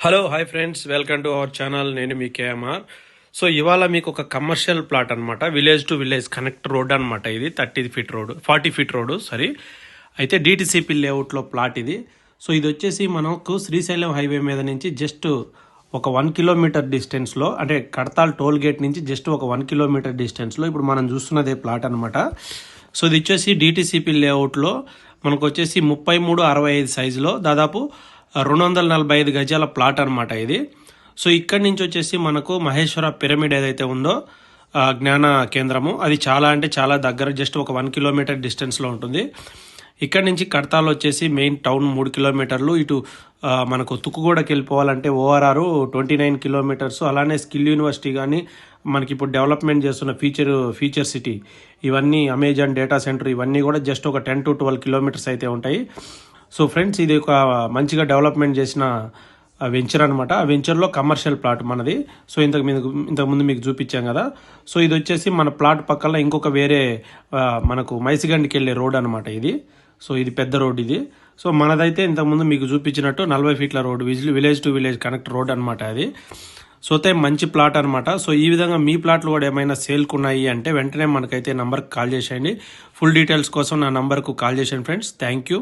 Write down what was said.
Hello hi friends welcome to our channel నేను మీ KMR. So ఇవాళ మీకు ఒక కమర్షియల్ ప్లాట్ అనమాట village to village connect road అనమాట ఇది. Thirty feet road forty feet road sorry అయితే డిటిసిపి లేఅవుట్లో ప్లాట్ ఇది. సో ఇది వచ్చేసి మనకు శ్రీశైలం హైవే మీద నుంచి జస్ట్ ఒక వన్ కిలోమీటర్ డిస్టెన్స్లో అంటే కడతాల్ టోల్ గేట్ నుంచి జస్ట్ ఒక వన్ కిలోమీటర్ డిస్టెన్స్లో ఇప్పుడు మనం చూస్తున్నదే ప్లాట్ అనమాట సో ఇది వచ్చేసి డిటిసిపి లేఅవుట్లో మనకు వచ్చేసి ముప్పై మూడు అరవై ఐదు సైజులో దాదాపు రెండు వందల నలభై ఐదు గజాల ప్లాట్ అనమాట ఇది. సో ఇక్కడి నుంచి వచ్చేసి మనకు మహేశ్వర పిరమిడ్ ఏదైతే ఉందో జ్ఞాన కేంద్రము. అది చాలా అంటే చాలా దగ్గర జస్ట్ ఒక వన్ కిలోమీటర్ డిస్టెన్స్లో ఉంటుంది. ఇక్కడ నుంచి కడతాలో వచ్చేసి మెయిన్ టౌన్ మూడు కిలోమీటర్లు. ఇటు మనకు తుక్కుగూడకి వెళ్ళిపోవాలంటే ఓఆర్ఆర్ ట్వంటీ నైన్ కిలోమీటర్స్. అలానే స్కిల్ యూనివర్సిటీ కానీ మనకి ఇప్పుడు డెవలప్మెంట్ చేస్తున్న ఫీచర్ ఫీచర్ సిటీ ఇవన్నీ అమెజాన్ డేటా సెంటర్ ఇవన్నీ కూడా జస్ట్ ఒక టెన్ టు ట్వెల్వ్ కిలోమీటర్స్ అయితే ఉంటాయి. సో ఫ్రెండ్స్ ఇది ఒక మంచిగా డెవలప్మెంట్ చేసిన వెంచర్ అనమాట ఆ వెంచర్లో కమర్షియల్ ప్లాట్ మనది. సో ఇంతకు మీద ఇంతకుముందు మీకు చూపించాం కదా. సో ఇది వచ్చేసి మన ప్లాట్ పక్కన ఇంకొక వేరే మనకు మైసిగండికి వెళ్ళే రోడ్ అనమాట ఇది. సో ఇది పెద్ద రోడ్ ఇది. సో మనదైతే ఇంతకుముందు మీకు చూపించినట్టు నలభై ఫీట్ల road village to village connect road అనమాట అది. సో అయితే మంచి ప్లాట్ అనమాట సో ఈ విధంగా మీ ప్లాట్లు కూడా ఏమైనా సేల్కు ఉన్నాయి అంటే వెంటనే మనకైతే నంబర్కి కాల్ చేసేయండి. ఫుల్ డీటెయిల్స్ కోసం నా నంబర్కు కాల్ చేసేయండి ఫ్రెండ్స్. Thank you.